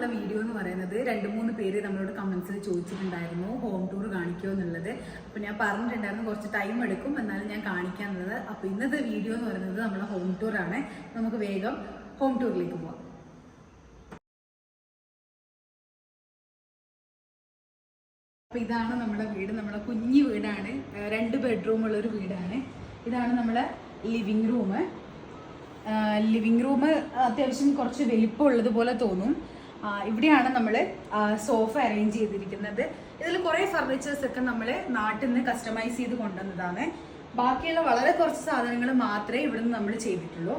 നമ്മളെ വീഡിയോ എന്ന് പറയുന്നത് രണ്ട് മൂന്ന് പേര് നമ്മളോട് കമൻസിൽ ചോദിച്ചിട്ടുണ്ടായിരുന്നു ഹോം ടൂർ കാണിക്കുമോ എന്നുള്ളത്. അപ്പോൾ ഞാൻ പറഞ്ഞിട്ടുണ്ടായിരുന്നു കുറച്ച് ടൈം എടുക്കും എന്നാലും ഞാൻ കാണിക്കാന്നുള്ളത് അപ്പോൾ ഇന്നത്തെ വീഡിയോ എന്ന് പറയുന്നത് നമ്മളെ ഹോം ടൂർ ആണ്. നമുക്ക് വേഗം ഹോം ടൂറിലേക്ക് പോവാം. അപ്പോൾ ഇതാണ് നമ്മുടെ വീട്. നമ്മുടെ കുഞ്ഞു വീടാണ്. രണ്ട് ബെഡ്റൂം ഉള്ള ഒരു വീടാണ്. ഇതാണ് നമ്മുടെ ലിവിങ് റൂം ലിവിങ് റൂം അത്യാവശ്യം കുറച്ച് വലിപ്പമുള്ളത് പോലെ തോന്നും. ഇവിടെയാണ് നമ്മൾ സോഫ അറേഞ്ച് ചെയ്തിരിക്കുന്നത്. ഇതിൽ കുറേ ഫർണിച്ചേഴ്സ് ഒക്കെ നമ്മൾ നാട്ടിൽ നിന്ന് കസ്റ്റമൈസ് ചെയ്ത് കൊണ്ടുവന്നതാണ്. ബാക്കിയുള്ള വളരെ കുറച്ച് സാധനങ്ങൾ മാത്രമേ ഇവിടെ നിന്ന് നമ്മൾ ചെയ്തിട്ടുള്ളൂ.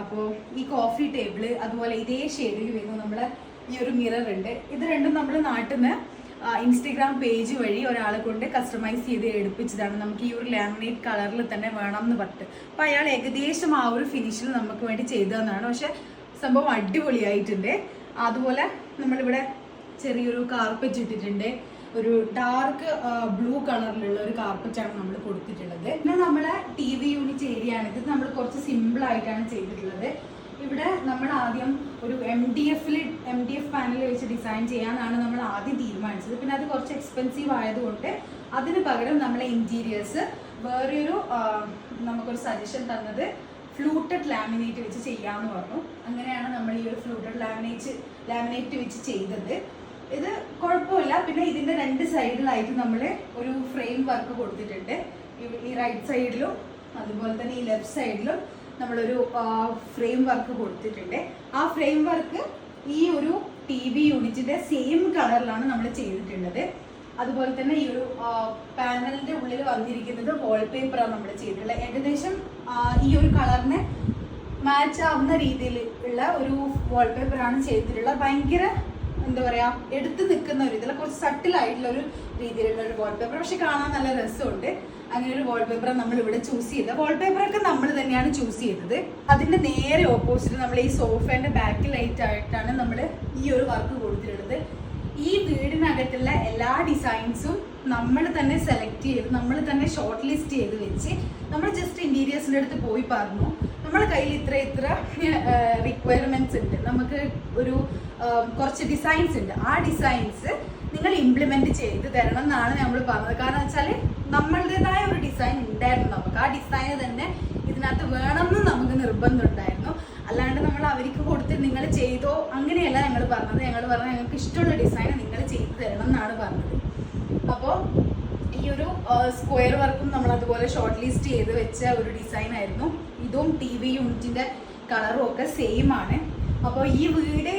അപ്പോൾ ഈ കോഫി ടേബിൾ അതുപോലെ ഇതേ ഷെയ്ഡിൽ വരുന്ന നമ്മൾ ഈ ഒരു മിറർ ഉണ്ട്. ഇത് രണ്ടും നമ്മൾ നാട്ടിൽ നിന്ന് ഇൻസ്റ്റഗ്രാം പേജ് വഴി ഒരാളെ കൊണ്ട് കസ്റ്റമൈസ് ചെയ്ത് എടുപ്പിച്ചതാണ്. നമുക്ക് ഈ ഒരു ലാമിനേറ്റ് കളറിൽ തന്നെ വേണം എന്ന് പറഞ്ഞിട്ട്. അപ്പോൾ അയാൾ ഏകദേശം ആ ഒരു ഫിനിഷിൽ നമുക്ക് വേണ്ടി ചെയ്തു പക്ഷെ സംഭവം അടിപൊളിയായിട്ടുണ്ട്. അതുപോലെ നമ്മളിവിടെ ചെറിയൊരു കാർപ്പറ്റ് ഇട്ടിട്ടുണ്ട്. ഒരു ഡാർക്ക് ബ്ലൂ കളറിലുള്ള ഒരു കാർപ്പറ്റാണ് നമ്മൾ കൊടുത്തിട്ടുള്ളത്. പിന്നെ നമ്മളെ ടി വി യൂണിറ്റ് ഏരിയ ആണ്. ഇത് നമ്മൾ കുറച്ച് സിമ്പിൾ ആയിട്ടാണ് ചെയ്തിട്ടുള്ളത്. ഇവിടെ നമ്മൾ ആദ്യം ഒരു എം ഡി എഫിൽ എം ഡി എഫ് പാനൽ വെച്ച് ഡിസൈൻ ചെയ്യാനാണ് നമ്മൾ ആദ്യം തീരുമാനിച്ചത്. പിന്നെ അത് കുറച്ച് എക്സ്പെൻസീവ് ആയതുകൊണ്ട് അതിന് പകരം നമ്മളെ ഇന്റീരിയേഴ്സ് വേറൊരു നമുക്കൊരു സജഷൻ തന്നത് ഫ്ലൂട്ടഡ് ലാമിനേറ്റ് വെച്ച് ചെയ്യാമെന്ന് പറഞ്ഞു. അങ്ങനെയാണ് നമ്മൾ ഈ ഒരു ഫ്ലൂട്ടഡ് ലാമിനേറ്റ് ലാമിനേറ്റ് വെച്ച് ചെയ്തത്. ഇത് കുഴപ്പമില്ല. പിന്നെ ഇതിന്റെ രണ്ട് സൈഡിലായിട്ട് നമ്മൾ ഒരു ഫ്രെയിം വർക്ക് കൊടുത്തിട്ടുണ്ട്. ഈ- റൈറ്റ് സൈഡിലും അതുപോലെ തന്നെ ഈ ലെഫ്റ്റ് സൈഡിലും നമ്മളൊരു ഫ്രെയിം വർക്ക് കൊടുത്തിട്ടുണ്ട്. ആ ഫ്രെയിം വർക്ക് ഈ ഒരു ടി വി യൂണിറ്റിന്റെ സെയിം കളറിലാണ് നമ്മൾ ചെയ്തിട്ടുള്ളത്. അതുപോലെ തന്നെ ഈ ഒരു പാനലിന്റെ ഉള്ളിൽ വന്നിരിക്കുന്നത് വാൾപേപ്പറാണ് നമ്മൾ ചെയ്തിട്ടുള്ളത്. ഏകദേശം ഈ ഒരു കളറിന് മാച്ച് ആവുന്ന രീതിയിൽ ഉള്ള ഒരു വാൾപേപ്പറാണ് ചെയ്തിട്ടുള്ളത്. ഭയങ്കര എന്താ പറയാ എടുത്തു നിൽക്കുന്ന ഒരു ഇതിൽ കുറച്ച് സട്ടിൽ ആയിട്ടുള്ള ഒരു രീതിയിലുള്ള ഒരു വാൾപേപ്പർ പക്ഷെ കാണാൻ നല്ല രസമുണ്ട്. അങ്ങനെ ഒരു വാൾപേപ്പർ നമ്മൾ ഇവിടെ ചൂസ് വാൾപേപ്പർ ഒക്കെ നമ്മൾ തന്നെയാണ് ചൂസ് ചെയ്തത്. അതിന്റെ നേരെ ഓപ്പോസിറ്റ് നമ്മൾ ഈ സോഫേന്റെ ലൈറ്റ് ആയിട്ടാണ് നമ്മൾ ഈ ഒരു വർക്ക് കൊടുത്തിട്ടുള്ളത്. ഈ വീടിനകത്തുള്ള എല്ലാ ഡിസൈൻസും നമ്മൾ തന്നെ സെലക്ട് ചെയ്ത് നമ്മൾ തന്നെ ഷോർട്ട് ലിസ്റ്റ് ചെയ്ത് വെച്ച് നമ്മൾ ജസ്റ്റ് ഇന്റീരിയേഴ്സിന്റെ അടുത്ത് പോയി പറഞ്ഞു. നമ്മുടെ കയ്യിൽ ഇത്ര ഇത്ര റിക്വയർമെന്റ്സ് ഉണ്ട്. നമുക്ക് ഒരു കുറച്ച് ഡിസൈൻസ് ഉണ്ട്. ആ ഡിസൈൻസ് നിങ്ങൾ ഇംപ്ലിമെന്റ് ചെയ്ത് തരണം എന്നാണ് നമ്മൾ പറഞ്ഞത്. കാരണം വെച്ചാൽ നമ്മളുടേതായ ഒരു ഡിസൈൻ ഉണ്ടായിരുന്നു. നമുക്ക് ആ ഡിസൈൻ തന്നെ ഇതിനകത്ത് വേണമെന്ന് നമുക്ക് നിർബന്ധമുണ്ടായിരുന്നു അല്ലാണ്ട് നമ്മൾ അവർക്ക് കൊടുത്ത് നിങ്ങൾ ചെയ്തോ അങ്ങനെയല്ല ഞങ്ങൾ പറഞ്ഞത്. ഞങ്ങൾ പറഞ്ഞത് ഞങ്ങൾക്ക് ഇഷ്ടമുള്ള ഡിസൈൻ നിങ്ങൾ ചെയ്തു തരണം എന്നാണ് പറഞ്ഞത്. അപ്പോൾ ഈ ഒരു സ്ക്വയർ വർക്കും നമ്മൾ അതുപോലെ ഷോർട്ട് ലിസ്റ്റ് ചെയ്ത് വെച്ച ഒരു ഡിസൈൻ ആയിരുന്നു. ഇതും ടി വി യൂണിറ്റിന്റെ കളറും ഒക്കെ സെയിം ആണ്. അപ്പോൾ ഈ വീട്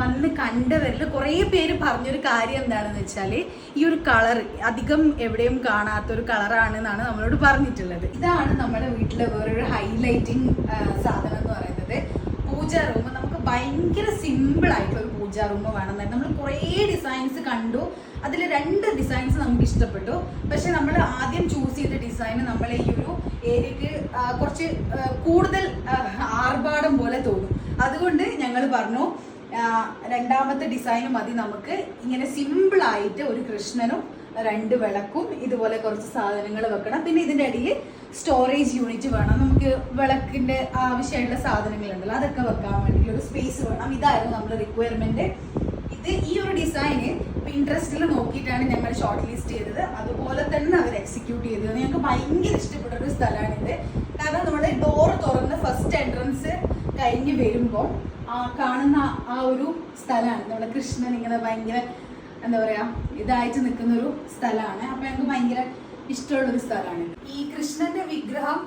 വന്ന് കണ്ടവരിൽ കുറേ പേര് പറഞ്ഞൊരു കാര്യം എന്താണെന്ന് വെച്ചാൽ ഈ ഒരു കളർ അധികം എവിടെയും കാണാത്ത ഒരു കളറാണ് എന്നാണ് നമ്മളോട് പറഞ്ഞിട്ടുള്ളത്. ഇതാണ് നമ്മുടെ വീട്ടിലെ വേറൊരു ഹൈലൈറ്റിംഗ് സാധനം എന്ന് പറയുന്നത്. പൂജ റൂം നമുക്ക് ഭയങ്കര സിമ്പിൾ ആയിട്ടുള്ള ഒരു പൂജ റൂം വേണമെന്നായിരുന്നു നമ്മൾ കുറേ ഡിസൈൻസ് കണ്ടു. അതിൽ രണ്ട് ഡിസൈൻസ് നമുക്ക് ഇഷ്ടപ്പെട്ടു. പക്ഷെ നമ്മൾ ആദ്യം ചൂസ് ചെയ്ത ഡിസൈൻ നമ്മളെ ഈ ഒരു ഏരിയക്ക് കുറച്ച് കൂടുതൽ ആർഭാടം പോലെ തോന്നും. അതുകൊണ്ട് ഞങ്ങൾ പറഞ്ഞു രണ്ടാമത്തെ ഡിസൈൻ മതി നമുക്ക്. ഇങ്ങനെ സിമ്പിൾ ആയിട്ട് ഒരു കൃഷ്ണനും രണ്ട് വിളക്കും ഇതുപോലെ കുറച്ച് സാധനങ്ങൾ വെക്കണം. പിന്നെ ഇതിന്റെ അടിയിൽ സ്റ്റോറേജ് യൂണിറ്റ് വേണം. നമുക്ക് വിളക്കിന്റെ ആവശ്യമായിട്ടുള്ള സാധനങ്ങളുണ്ടല്ലോ അതൊക്കെ വെക്കാൻ വേണ്ടിയിട്ടുള്ള ഒരു സ്പേസ് വേണം. ഇതായിരുന്നു നമ്മുടെ റിക്വയർമെന്റ് ഇത് ഈ ഒരു ഡിസൈന് ഇൻട്രസ്റ്റിൽ നോക്കിയിട്ടാണ് ഞങ്ങൾ ഷോർട്ട് ലിസ്റ്റ് ചെയ്തത്. അതുപോലെ തന്നെ അവർ എക്സിക്യൂട്ട് ചെയ്തത്. ഞങ്ങൾക്ക് ഭയങ്കര ഇഷ്ടപ്പെട്ട ഒരു സ്ഥലമാണിത്. കാരണം നമ്മുടെ ഡോർ തുറന്ന് ഫസ്റ്റ് എൻട്രൻസ് കഴിഞ്ഞ് വരുമ്പോൾ ആ കാണുന്ന ആ ഒരു സ്ഥലമാണ്. നമ്മുടെ കൃഷ്ണൻ ഇങ്ങനെ ഭയങ്കര എന്താ പറയുക ഇതായിട്ട് നിൽക്കുന്ന ഒരു സ്ഥലമാണ്. അപ്പം ഞങ്ങൾക്ക് ഭയങ്കര ഇഷ്ടമുള്ള ഒരു സ്ഥലമാണ്. ഈ കൃഷ്ണന്റെ വിഗ്രഹം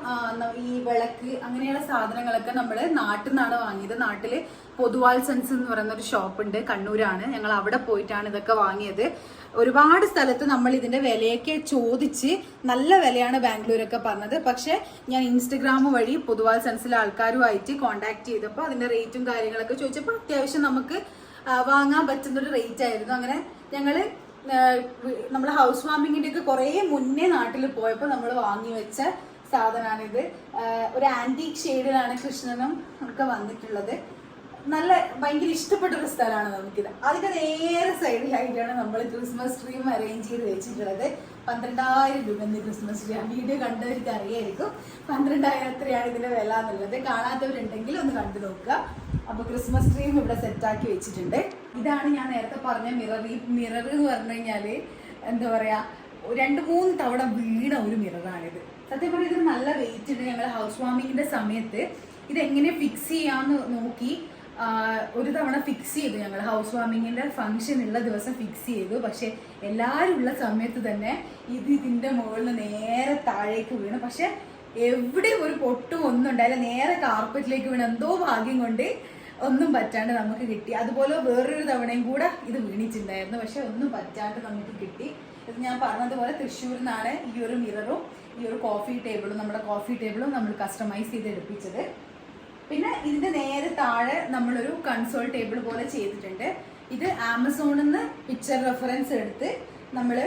ഈ വിളക്ക് അങ്ങനെയുള്ള സാധനങ്ങളൊക്കെ നമ്മൾ നാട്ടിൽ നിന്നാണ് വാങ്ങിയത്. പൊതുവാൾ സെൻസ് എന്ന് പറയുന്ന ഒരു ഷോപ്പ് ഉണ്ട് കണ്ണൂരാണ്. ഞങ്ങൾ അവിടെ പോയിട്ടാണ് ഇതൊക്കെ വാങ്ങിയത്. ഒരുപാട് സ്ഥലത്ത് നമ്മൾ ഇതിന്റെ വിലയൊക്കെ ചോദിച്ച് നല്ല വിലയാണ് ബാംഗ്ലൂരൊക്കെ പറഞ്ഞത്. പക്ഷെ ഞാൻ ഇൻസ്റ്റഗ്രാം വഴി പൊതുവാൾ സെൻസിലെ ആൾക്കാരുമായിട്ട് കോണ്ടാക്ട് ചെയ്തപ്പോൾ അതിന്റെ റേറ്റും കാര്യങ്ങളൊക്കെ ചോദിച്ചപ്പോൾ അത്യാവശ്യം നമുക്ക് വാങ്ങാൻ പറ്റുന്ന ഒരു റേറ്റ് ആയിരുന്നു അങ്ങനെ ഞങ്ങൾ നമ്മൾ ഹൗസ് വാമിങ്ങിന്റെ ഒക്കെ കുറേ മുന്നേ നാട്ടിൽ പോയപ്പോൾ നമ്മൾ വാങ്ങി വെച്ച സാധനമാണിത് ഒരു ആന്റീക് ഷെയ്ഡിലാണ് കൃഷ്ണനും ഒക്കെ വന്നിട്ടുള്ളത്. നല്ല ഭയങ്കര ഇഷ്ടപ്പെട്ട ഒരു സ്ഥലമാണ് നമുക്കിത്. അതിന്റെ നേരെ സൈഡിലായിട്ടാണ് നമ്മൾ ക്രിസ്മസ് ട്രീം അറേഞ്ച് ചെയ്ത് വെച്ചിട്ടുള്ളത്. പന്ത്രണ്ടായിരം രൂപ ക്രിസ്മസ് ട്രീ ആ വീഡിയോ കണ്ടവർക്ക് അറിയായിരിക്കും. പന്ത്രണ്ടായിരം എത്രയാണ് ഇതിന്റെ വില എന്നുള്ളത്. കാണാത്തവരുണ്ടെങ്കിൽ ഒന്ന് കണ്ടു നോക്കുക. അപ്പോൾ ക്രിസ്മസ് ട്രീം ഇവിടെ സെറ്റാക്കി വെച്ചിട്ടുണ്ട്. ഇതാണ് ഞാൻ നേരത്തെ പറഞ്ഞ മിറർ ഈ മിറർ എന്ന് പറഞ്ഞു കഴിഞ്ഞാൽ എന്താ പറയാ രണ്ട് മൂന്ന് തവണ വീണ ഒരു മിററാണിത് സത്യം പറഞ്ഞാൽ ഇതിന് നല്ല വെയിറ്റ് ഉണ്ട് ഞങ്ങൾ ഹൗസ് വാമിങ്ങിന്റെ സമയത്ത്. ഇതെങ്ങനെ ഫിക്സ് ചെയ്യാന്ന് നോക്കി ഒരു തവണ ഫിക്സ് ചെയ്തു ഞങ്ങൾ. ഹൗസ് വാർമിങ്ങിന്റെ ഫംഗ്ഷൻ ഉള്ള ദിവസം ഫിക്സ് ചെയ്തു. പക്ഷെ എല്ലാവരും ഉള്ള സമയത്ത് തന്നെ ഇത് ഇതിന്റെ മുകളിൽ നേരെ താഴേക്ക് വീണു. പക്ഷെ എവിടെ ഒരു പൊട്ടും ഒന്നും ഉണ്ടായില്ല. നേരെ കാർപ്പറ്റിലേക്ക് വീണ്. എന്തോ ഭാഗ്യം കൊണ്ട് ഒന്നും പറ്റാണ്ട് നമുക്ക് കിട്ടി. അതുപോലെ വേറൊരു തവണയും കൂടെ ഇത് വീണിച്ചിട്ടുണ്ടായിരുന്നു പക്ഷെ ഒന്നും പറ്റാണ്ട് നമുക്ക് കിട്ടി. ഇത് ഞാൻ പറഞ്ഞതുപോലെ തൃശ്ശൂരിൽ നിന്നാണ് ഈ ഒരു മിററും ഈ ഒരു കോഫി ടേബിളും നമ്മുടെ കോഫി ടേബിളും നമ്മൾ കസ്റ്റമൈസ് ചെയ്ത് എടുപ്പിച്ചത് പിന്നെ ഇതിന്റെ നേരെ താഴെ നമ്മളൊരു കൺസോൾ ടേബിൾ പോലെ ചെയ്തിട്ടുണ്ട്. ഇത് ആമസോണിൽ നിന്ന് പിക്ചർ റെഫറൻസ് എടുത്ത് നമ്മൾ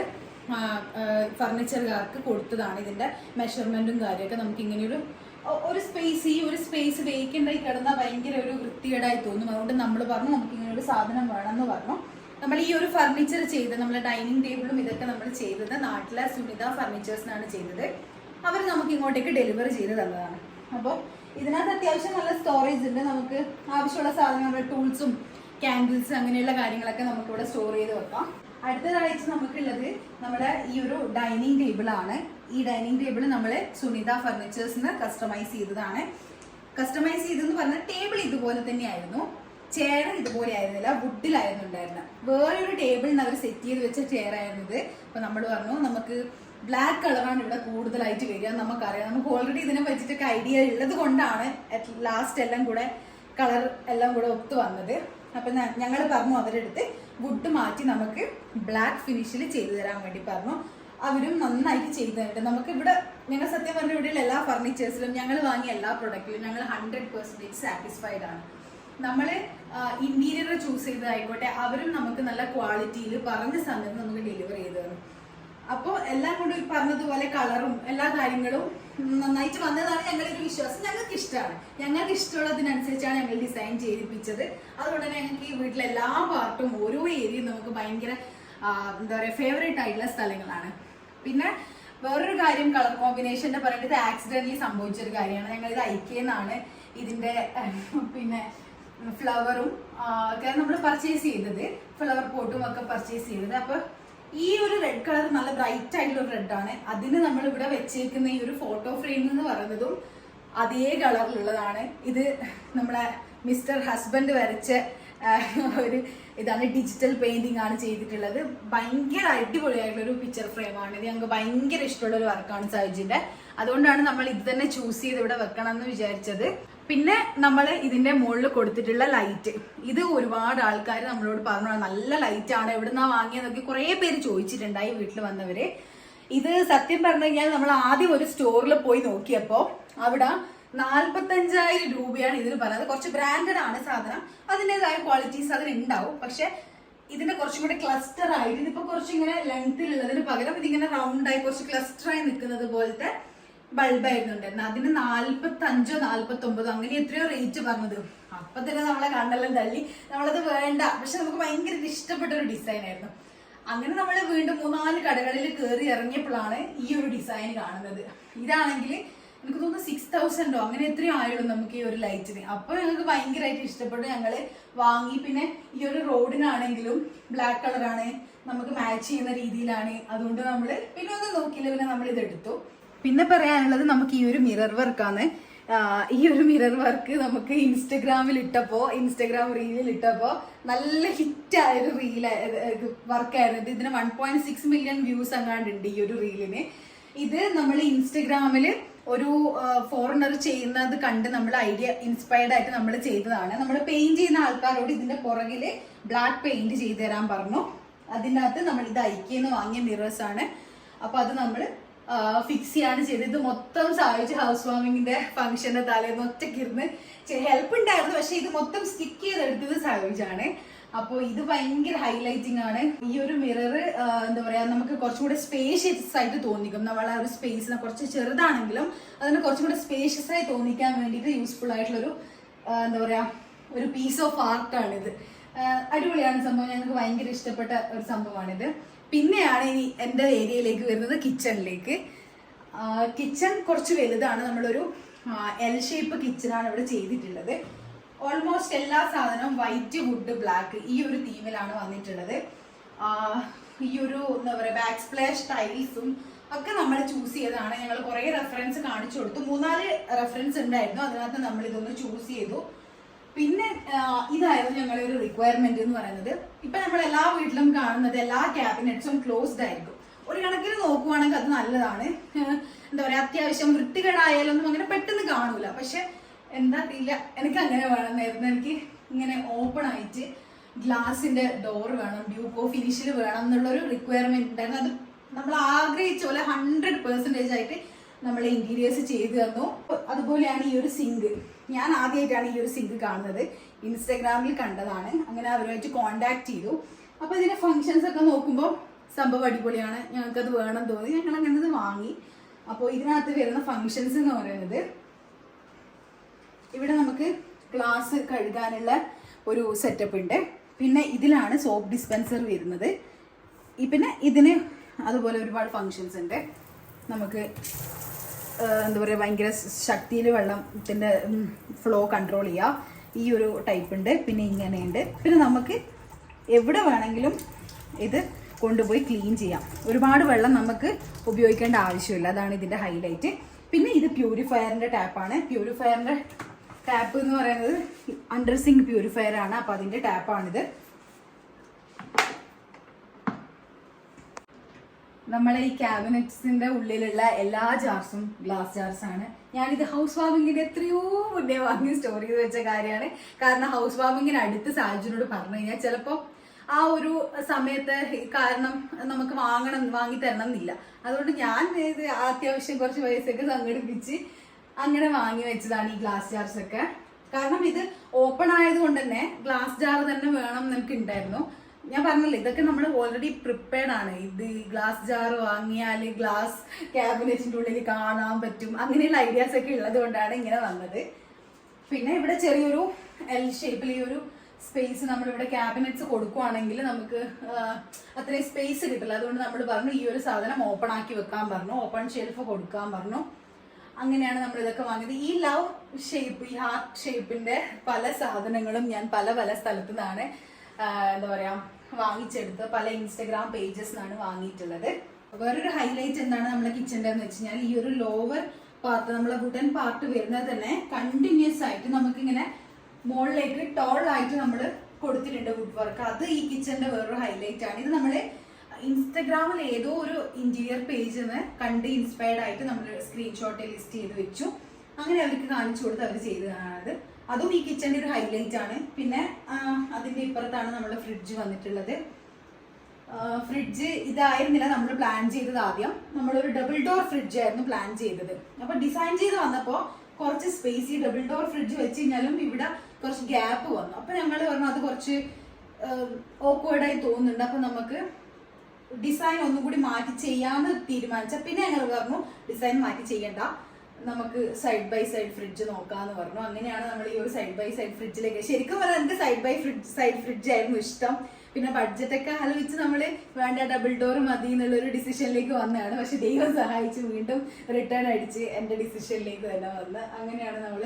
ഫർണിച്ചറുകാർക്ക് കൊടുത്തതാണ് ഇതിന്റെ മെഷർമെന്റും കാര്യമൊക്കെ. നമുക്ക് ഇങ്ങനെയൊരു ഒരു സ്പേസ് ഈ ഒരു സ്പേസ് വേക്കന്റ് ആയി കിടന്നാൽ ഭയങ്കര ഒരു വൃത്തികേടായി തോന്നും. അതുകൊണ്ട് നമ്മൾ പറഞ്ഞു നമുക്ക് ഇങ്ങനെ ഒരു സാധനം വേണമെന്ന് പറഞ്ഞു. നമ്മൾ ഈ ഒരു ഫർണിച്ചർ ചെയ്ത് നമ്മൾ ഡൈനിങ് ടേബിളും ഇതൊക്കെ നമ്മൾ ചെയ്തത് നാട്ടിലെ സുനിത ഫർണിച്ചേഴ്സിനാണ് ചെയ്തത്. അവർ നമുക്ക് ഇങ്ങോട്ടേക്ക് ഡെലിവറി ചെയ്ത് തന്നതാണ്. അപ്പോൾ ഇതിനകത്ത് അത്യാവശ്യം നല്ല സ്റ്റോറേജ് ഉണ്ട്. നമുക്ക് ആവശ്യമുള്ള സാധനങ്ങൾ ടൂൾസും ക്യാൻഡിൽസ് അങ്ങനെയുള്ള കാര്യങ്ങളൊക്കെ നമുക്ക് ഇവിടെ സ്റ്റോർ ചെയ്ത് വെക്കാം. അടുത്തതായിട്ട് നമുക്കുള്ളത് നമ്മുടെ ഈ ഒരു ഡൈനിങ് ആണ്. ഈ ഡൈനിങ് ടേബിൾ നമ്മൾ സുനിത ഫർണിച്ചേഴ്സിന് കസ്റ്റമൈസ് ചെയ്തതാണ്. കസ്റ്റമൈസ് ചെയ്തെന്ന് പറഞ്ഞാൽ ടേബിൾ ഇതുപോലെ തന്നെയായിരുന്നു. ചെയർ ഇതുപോലെ ആയിരുന്നില്ല. വുഡിലായിരുന്നു ഉണ്ടായിരുന്നത്. വേറെ വേറൊരു ടേബിളിന് അവർ സെറ്റ് ചെയ്ത് വെച്ച ചെയർ ആയിരുന്നത് അപ്പൊ നമ്മൾ പറഞ്ഞു നമുക്ക് ബ്ലാക്ക് കളറാണ് ഇവിടെ കൂടുതലായിട്ട് വരിക നമുക്കറിയാം. നമുക്ക് ഓൾറെഡി ഇതിനെ പറ്റിയിട്ടൊക്കെ ഐഡിയ ഉള്ളത് കൊണ്ടാണ് ലാസ്റ്റ് എല്ലാം കൂടെ കളർ എല്ലാം കൂടെ ഒത്തു വന്നത്. അപ്പൊ ഞങ്ങൾ പറഞ്ഞു അവരുടെ അടുത്ത് വുഡ് മാറ്റി നമുക്ക് ബ്ലാക്ക് ഫിനിഷിൽ ചെയ്തു തരാൻ വേണ്ടി പറഞ്ഞു. അവരും നന്നായിട്ട് ചെയ്തു തന്നിട്ട് നമുക്ക് ഇവിടെ ഞങ്ങൾ സത്യം പറഞ്ഞ ഇവിടെയുള്ള എല്ലാ ഫർണിച്ചേഴ്സിലും ഞങ്ങൾ വാങ്ങിയ എല്ലാ പ്രൊഡക്റ്റിലും ഞങ്ങൾ ഹൺഡ്രഡ് പെർസെന്റേജ് സാറ്റിസ്ഫൈഡ് ആണ്. നമ്മൾ ഇന്റീരിയർ ചൂസ് ചെയ്തതായിക്കോട്ടെ അവരും നമുക്ക് നല്ല ക്വാളിറ്റിയിൽ പറഞ്ഞ സമയത്ത് നമുക്ക് ഡെലിവർ ചെയ്തു തന്നു. അപ്പോൾ എല്ലാം കൊണ്ട് പറഞ്ഞതുപോലെ കളറും എല്ലാ കാര്യങ്ങളും നന്നായിട്ട് വന്നതാണ് ഞങ്ങളുടെ വിശ്വാസം. ഞങ്ങൾക്ക് ഇഷ്ടമാണ്. ഞങ്ങൾക്ക് ഇഷ്ടമുള്ളതിനനുസരിച്ചാണ് ഞങ്ങൾ ഡിസൈൻ ചെയ്തിപ്പിച്ചത്. അതുകൊണ്ട് തന്നെ ഞങ്ങൾക്ക് ഈ വീട്ടിലെ എല്ലാ പാർട്ടും ഓരോ ഏരിയയും നമുക്ക് ഭയങ്കര എന്താ പറയുക ഫേവറേറ്റ് ആയിട്ടുള്ള സ്ഥലങ്ങളാണ്. പിന്നെ വേറൊരു കാര്യം കളർ കോമ്പിനേഷന്റെ പറയുന്നത് ആക്സിഡന്റലി ആക്സിഡന്റലി സംഭവിച്ച ഒരു കാര്യമാണ്. ഞങ്ങൾ ഇത് ഐക്യെന്നാണ് ഇതിന്റെ പിന്നെ ഫ്ലവറും ഒക്കെ നമ്മൾ പർച്ചേസ് ചെയ്തത്. ഫ്ലവർ പോട്ടും ഒക്കെ പർച്ചേസ് ചെയ്തത്. അപ്പൊ ഈ ഒരു റെഡ് കളർ നല്ല ബ്രൈറ്റ് ആയിട്ടുള്ള റെഡ് ആണ്. അതിന് നമ്മൾ ഇവിടെ വെച്ചേക്കുന്ന ഈ ഒരു ഫോട്ടോ ഫ്രെയിം എന്ന് പറയുന്നതും അതേ കളറിലുള്ളതാണ് ഇത് നമ്മളെ മിസ്റ്റർ ഹസ്ബൻഡ് വരച്ച ഒരു ഇതാണ് ഡിജിറ്റൽ പെയിന്റിംഗ് ആണ് ചെയ്തിട്ടുള്ളത്. ഭയങ്കര അടിപൊളിയായിട്ടുള്ള ഒരു പിക്ചർ ഫ്രെയിമാണ് ഇത് ഞങ്ങൾക്ക് ഭയങ്കര ഇഷ്ടമുള്ള ഒരു വർക്കാണ് സൈജിന്റെ. അതുകൊണ്ടാണ് നമ്മൾ ഇത് തന്നെ ചൂസ് ചെയ്ത് ഇവിടെ വെക്കണം എന്ന് വിചാരിച്ചത്. പിന്നെ നമ്മൾ ഇതിന്റെ മുകളിൽ കൊടുത്തിട്ടുള്ള ലൈറ്റ് ഇത് ഒരുപാട് ആൾക്കാർ നമ്മളോട് പറഞ്ഞു നല്ല ലൈറ്റ് ആണ്. എവിടുന്നാ വാങ്ങിയതൊക്കെ കുറേ പേര് ചോദിച്ചിട്ടുണ്ടായി വീട്ടിൽ വന്നവര്. ഇത് സത്യം പറഞ്ഞു കഴിഞ്ഞാൽ നമ്മൾ ആദ്യം ഒരു സ്റ്റോറിൽ പോയി നോക്കിയപ്പോൾ അവിടെ നാല്പത്തഞ്ചായിരം രൂപയാണ് ഇതിന് പറയുന്നത്. കുറച്ച് ബ്രാൻഡഡ് ആണ് സാധനം. അതിന്റെതായ ക്വാളിറ്റീസ് അതിന് ഉണ്ടാവും പക്ഷെ ഇതിന്റെ കുറച്ചും കൂടെ ക്ലസ്റ്റർ ആയിട്ട് ഇതിപ്പോ കുറച്ചിങ്ങനെ ലെങ്തിലുള്ളതിന് പകരം ഇതിങ്ങനെ റൗണ്ട് ആയി കുറച്ച് ക്ലസ്റ്റർ ആയി നിൽക്കുന്നത് പോലത്തെ ബൾബായിരുന്നു ഉണ്ടായിരുന്നത് അതിന് നാല്പത്തി ഒമ്പതോ അങ്ങനെ എത്രയോ റേറ്റ് പറഞ്ഞത്. അപ്പൊ തന്നെ നമ്മളെ കണ്ടെല്ലാം തള്ളി. നമ്മളത് വേണ്ട. പക്ഷെ നമുക്ക് ഭയങ്കര ഇഷ്ടപ്പെട്ട ഒരു ഡിസൈൻ ആയിരുന്നു. അങ്ങനെ നമ്മൾ വീണ്ടും മൂന്നാൽ കടകളിൽ കയറി ഇറങ്ങിയപ്പോഴാണ് ഈ ഒരു ഡിസൈൻ കാണുന്നത്. ഇതാണെങ്കിൽ എനിക്ക് തോന്നുന്നു സിക്സ് തൗസൻഡോ അങ്ങനെ എത്രയോ ആയുള്ളൂ നമുക്ക് ഈ ഒരു ലൈറ്റിന് അപ്പൊ ഞങ്ങൾക്ക് ഭയങ്കരമായിട്ട് ഇഷ്ടപ്പെട്ടു. ഞങ്ങൾ വാങ്ങി. പിന്നെ ഈ ഒരു റോഡിനാണെങ്കിലും ബ്ലാക്ക് കളറാണ് നമുക്ക് മാച്ച് ചെയ്യുന്ന രീതിയിലാണ്. അതുകൊണ്ട് നമ്മൾ പിന്നെ ഒന്ന് നോക്കിയില്ല. പിന്നെ നമ്മൾ ഇത് എടുത്തു പിന്നെ പറയാനുള്ളത് നമുക്ക് ഈ ഒരു മിറർ വർക്കാണ് ഈ ഒരു മിറർ വർക്ക് നമുക്ക് ഇൻസ്റ്റഗ്രാമിൽ ഇട്ടപ്പോൾ ഇൻസ്റ്റഗ്രാം റീലിൽ ഇട്ടപ്പോൾ നല്ല ഹിറ്റ് ആയ ഒരു റീൽ വർക്കായിരുന്നു ഇത് ഇതിന് one point six million views അങ്ങാണ്ടുണ്ട് ഈ ഒരു റീലിന് ഇത് നമ്മൾ ഇൻസ്റ്റഗ്രാമിൽ ഒരു ഫോറിനർ ചെയ്യുന്നത് കണ്ട് നമ്മൾ ഐഡിയ ഇൻസ്പയർഡ് ആയിട്ട് നമ്മൾ ചെയ്തതാണ്. നമ്മൾ പെയിന്റ് ചെയ്യുന്ന ആൾക്കാരോട് ഇതിന്റെ പുറകിൽ ബ്ലാക്ക് പെയിന്റ് ചെയ്തു തരാൻ പറഞ്ഞു. അതിനകത്ത് നമ്മൾ ഇത് ഐക്യെന്ന് വാങ്ങിയ മിറേഴ്സ് ആണ്. അപ്പൊ അത് നമ്മൾ ഫിക്സ് ചെയ്യാണ് ചെയ്തത്. ഇത് മൊത്തം സാധിച്ചു ഹൗസ് വാമിങ്ങിന്റെ ഫംഗ്ഷന്റെ തലേന്ന് ഒറ്റക്കിരുന്ന് ഹെൽപ്പ് ഉണ്ടായിരുന്നു. പക്ഷെ ഇത് മൊത്തം സ്റ്റിക്ക് ചെയ്തെടുത്തത് സാവിജാണ് അപ്പോൾ ഇത് ഭയങ്കര ഹൈലൈറ്റിംഗ് ആണ്. ഈ ഒരു മിറർ എന്താ പറയാ നമുക്ക് കുറച്ചും കൂടെ സ്പേഷ്യസ് ആയിട്ട് തോന്നിക്കും. നമ്മളെ ഒരു സ്പേസിനെ കുറച്ച് ചെറുതാണെങ്കിലും അതിന് കുറച്ചും കൂടെ സ്പേഷ്യസ് ആയി തോന്നിക്കാൻ വേണ്ടിയിട്ട് യൂസ്ഫുൾ ആയിട്ടുള്ള ഒരു എന്താ പറയാ ഒരു പീസ് ഓഫ് ആർട്ടാണിത് അടിപൊളിയാണ് സംഭവം. ഞങ്ങൾക്ക് ഭയങ്കര ഇഷ്ടപ്പെട്ട ഒരു സംഭവമാണിത്. പിന്നെയാണ് ഇനി എന്റെ ഏരിയയിലേക്ക് വരുന്നത് കിച്ചണിലേക്ക്. കിച്ചൺ കുറച്ച് വലുതാണ്. നമ്മളൊരു എൽ ഷേപ്പ് കിച്ചണാണ് ഇവിടെ ചെയ്തിട്ടുള്ളത്. ഓൾമോസ്റ്റ് എല്ലാ സാധനവും വൈറ്റ് വുഡ് ബ്ലാക്ക് ഈ ഒരു തീമിലാണ് വന്നിട്ടുള്ളത്. ഈ ഒരു എന്താ പറയുക ബാക്ക് സ്പ്ലാഷ് ടൈൽസും ഒക്കെ നമ്മൾ ചൂസ് ചെയ്തതാണ്. ഞങ്ങൾ കുറേ റെഫറൻസ് കാണിച്ചു കൊടുത്തു. മൂന്നാൽ റെഫറൻസ് ഉണ്ടായിരുന്നു. അതിനകത്ത് നമ്മൾ ഇതൊന്ന് ചൂസ് ചെയ്തു. പിന്നെ ഇതായിരുന്നു ഞങ്ങളുടെ ഒരു റിക്വയർമെന്റ് എന്ന് പറയുന്നത്. ഇപ്പൊ നമ്മൾ എല്ലാ വീട്ടിലും കാണുന്നത് എല്ലാ ക്യാബിനറ്റ്സും ക്ലോസ്ഡ് ആയിരിക്കും. ഒരു കണക്കിന് നോക്കുവാണെങ്കിൽ അത് നല്ലതാണ്. എന്താ പറയാ അത്യാവശ്യം വൃത്തികേടായാലൊന്നും അങ്ങനെ പെട്ടെന്ന് കാണൂല. പക്ഷെ എന്താ അറിയില്ല. എനിക്ക് അങ്ങനെ വേണമെന്നായിരുന്നു എനിക്ക് ഇങ്ങനെ ഓപ്പൺ ആയിട്ട് ഗ്ലാസിന്റെ ഡോർ വേണം ഡ്യൂക്കോ ഫിനിഷിൽ വേണം എന്നുള്ള ഒരു റിക്വയർമെന്റ് ഉണ്ടായിരുന്നു. അത് നമ്മൾ ആഗ്രഹിച്ച പോലെ ഹൺഡ്രഡ് പെർസെന്റേജ് ആയിട്ട് നമ്മൾ ഇന്റീരിയേഴ്സ് ചെയ്തു തന്നു. അതുപോലെയാണ് ഈ ഒരു സിങ്ക് ഞാൻ ആദ്യമായിട്ടാണ് ഈ ഒരു സിങ്ക് കാണുന്നത്. ഇൻസ്റ്റാഗ്രാമിൽ കണ്ടതാണ്. അങ്ങനെ അവരുമായിട്ട് കോണ്ടാക്ട് ചെയ്തു. അപ്പോൾ ഇതിന്റെ ഫങ്ഷൻസ് ഒക്കെ നോക്കുമ്പോൾ സംഭവം അടിപൊളിയാണ്. ഞങ്ങൾക്കത് വേണം തോന്നി. ഞങ്ങൾ അങ്ങനെ വാങ്ങി. അപ്പോൾ ഇതിനകത്ത് വരുന്ന ഫങ്ഷൻസ് എന്ന് പറയുന്നത് ഇവിടെ നമുക്ക് ഗ്ലാസ് കഴുകാനുള്ള ഒരു സെറ്റപ്പ് ഉണ്ട്. പിന്നെ ഇതിലാണ് സോപ്പ് ഡിസ്പെൻസർ വരുന്നത്. പിന്നെ ഇതിന് അതുപോലെ ഒരുപാട് ഫങ്ഷൻസ് ഉണ്ട്. നമുക്ക് എന്താ പറയുക ഭയങ്കര ശക്തിയിൽ വെള്ളത്തിന്റെ ഫ്ലോ കൺട്രോൾ ചെയ്യുക ഈ ഒരു ടൈപ്പ് ഉണ്ട്. പിന്നെ ഇങ്ങനെയുണ്ട്. പിന്നെ നമുക്ക് എവിടെ വേണമെങ്കിലും ഇത് കൊണ്ടുപോയി ക്ലീൻ ചെയ്യാം. ഒരുപാട് വെള്ളം നമുക്ക് ഉപയോഗിക്കേണ്ട ആവശ്യമില്ല. അതാണ് ഇതിന്റെ ഹൈലൈറ്റ് പിന്നെ ഇത് പ്യൂരിഫയറിന്റെ ടാപ്പാണ് പ്യൂരിഫയറിന്റെ ടാപ്പ് എന്ന് പറയുന്നത് അണ്ടർ സിങ്ക് പ്യൂരിഫയർ ആണ് അപ്പോൾ അതിന്റെ ടാപ്പാണിത് നമ്മളെ ഈ ക്യാബിനറ്റ്സിന്റെ ഉള്ളിലുള്ള എല്ലാ ജാർസും ഗ്ലാസ് ജാർസ് ആണ്. ഞാനിത് ഹൗസ് വാമിങ്ങിന്റെ എത്രയോ മുന്നേ വാങ്ങി സ്റ്റോർ ചെയ്ത് വെച്ച കാര്യമാണ്. കാരണം ഹൗസ് വാമിങ്ങിന് അടുത്ത് സാജുനോട് പറഞ്ഞു കഴിഞ്ഞാൽ ചിലപ്പോ ആ ഒരു സമയത്ത് കാരണം നമുക്ക് വാങ്ങണം വാങ്ങി തരണം എന്നില്ല അതുകൊണ്ട് ഞാൻ ഇത് അത്യാവശ്യം കുറച്ച് പൈസയൊക്കെ സംഘടിപ്പിച്ച് അങ്ങനെ വാങ്ങി വെച്ചതാണ് ഈ ഗ്ലാസ് ജാർസ് ഒക്കെ. കാരണം ഇത് ഓപ്പൺ ആയതുകൊണ്ട് തന്നെ ഗ്ലാസ് ജാർ തന്നെ വേണം എനിക്ക് ഉണ്ടായിരുന്നു ഞാൻ പറഞ്ഞല്ലോ ഇതൊക്കെ നമ്മൾ ഓൾറെഡി പ്രിപ്പയർഡ് ആണ്. ഇത് ഗ്ലാസ് ജാർ വാങ്ങിയാൽ ഗ്ലാസ് ക്യാബിനറ്റിന്റെ ഉള്ളിൽ കാണാൻ പറ്റും. അങ്ങനെയുള്ള ഐഡിയാസ് ഒക്കെ ഉള്ളത് കൊണ്ടാണ് ഇങ്ങനെ വന്നത്. പിന്നെ ഇവിടെ ചെറിയൊരു എൽ ഷേപ്പിൽ ഈ ഒരു സ്പേസ് നമ്മളിവിടെ ക്യാബിനറ്റ്സ് കൊടുക്കുവാണെങ്കിൽ നമുക്ക് അത്രയും സ്പേസ് കിട്ടില്ല. അതുകൊണ്ട് നമ്മൾ പറഞ്ഞു ഈ ഒരു സാധനം ഓപ്പൺ ആക്കി വെക്കാൻ പറഞ്ഞു. ഓപ്പൺ ഷെൽഫ് കൊടുക്കാൻ പറഞ്ഞു. അങ്ങനെയാണ് നമ്മൾ ഇതൊക്കെ വാങ്ങിയത്. ഈ ലവ് ഷേപ്പ് ഈ ഹാർട്ട് ഷേപ്പിന്റെ പല സാധനങ്ങളും ഞാൻ പല പല സ്ഥലത്തു നിന്നാണ് എന്താ പറയാ വാങ്ങിച്ചെടുത്ത് പല ഇൻസ്റ്റഗ്രാം പേജസ് നിന്നാണ് വാങ്ങിയിട്ടുള്ളത്. വേറൊരു ഹൈലൈറ്റ് എന്താണ് നമ്മുടെ കിച്ചന്റെ എന്ന് വെച്ച് കഴിഞ്ഞാൽ ഈ ഒരു ലോവർ പാർട്ട് നമ്മളെ വുഡൻ പാർട്ട് വരുന്നത് തന്നെ കണ്ടിന്യൂസ് ആയിട്ട് നമുക്കിങ്ങനെ മുകളിലേക്ക് ടോളായിട്ട് നമ്മൾ കൊടുത്തിട്ടുണ്ട് വുഡ് വർക്ക് അത് ഈ കിച്ചന്റെ വേറൊരു ഹൈലൈറ്റ് ആണ്. ഇത് നമ്മൾ ഇൻസ്റ്റഗ്രാമിൽ ഏതോ ഒരു ഇന്റീരിയർ പേജിൽ നിന്ന് കണ്ട് ഇൻസ്പയർഡ് ആയിട്ട് നമ്മൾ സ്ക്രീൻഷോട്ട് ലിസ്റ്റ് ചെയ്ത് വെച്ചു. അങ്ങനെ അവർക്ക് കാണിച്ചു കൊടുത്ത് അവർ ചെയ്തതാണത് അതും ഈ കിച്ചന്റെ ഒരു ഹൈലൈറ്റ് ആണ്. പിന്നെ അതിന്റെ ഇപ്പുറത്താണ് നമ്മുടെ ഫ്രിഡ്ജ് വന്നിട്ടുള്ളത്. ഫ്രിഡ്ജ് ഇതായിരുന്നില്ല. നമ്മൾ പ്ലാൻ ചെയ്തത് ആദ്യം. നമ്മളൊരു ഡബിൾ ഡോർ ഫ്രിഡ്ജ് ആയിരുന്നു പ്ലാൻ ചെയ്തത്. അപ്പൊ ഡിസൈൻ ചെയ്ത് വന്നപ്പോൾ കുറച്ച് സ്പേസ് ഈ ഡബിൾ ഡോർ ഫ്രിഡ്ജ് വെച്ച് കഴിഞ്ഞാലും ഇവിടെ കുറച്ച് ഗ്യാപ്പ് വന്നു. അപ്പൊ ഞങ്ങൾ പറഞ്ഞു അത് കുറച്ച് ഓക്വേർഡായി തോന്നുന്നുണ്ട്. അപ്പൊ നമുക്ക് ഡിസൈൻ ഒന്നും കൂടി മാറ്റി ചെയ്യാന്ന് തീരുമാനിച്ച പിന്നെ ഞങ്ങൾ പറഞ്ഞു ഡിസൈൻ മാറ്റി ചെയ്യണ്ട. നമുക്ക് സൈഡ് ബൈ സൈഡ് ഫ്രിഡ്ജ് നോക്കാന്ന് പറഞ്ഞു. അങ്ങനെയാണ് നമ്മൾ ഈ ഒരു സൈഡ് ബൈ സൈഡ് ഫ്രിഡ്ജിലേക്ക് ശരിക്കും പറഞ്ഞാൽ എനിക്ക് side by fridge side fridge ആയിരുന്നു ഇഷ്ടം. പിന്നെ ബഡ്ജറ്റൊക്കെ ആലോചിച്ച് നമ്മൾ വേണ്ട ഡബിൾ ഡോർ മതി എന്നുള്ള ഒരു ഡിസിഷനിലേക്ക് വന്നതാണ്. പക്ഷെ ദൈവം സഹായിച്ച് വീണ്ടും റിട്ടേൺ അടിച്ച് എന്റെ ഡിസിഷനിലേക്ക് തന്നെ വന്ന് അങ്ങനെയാണ് നമ്മൾ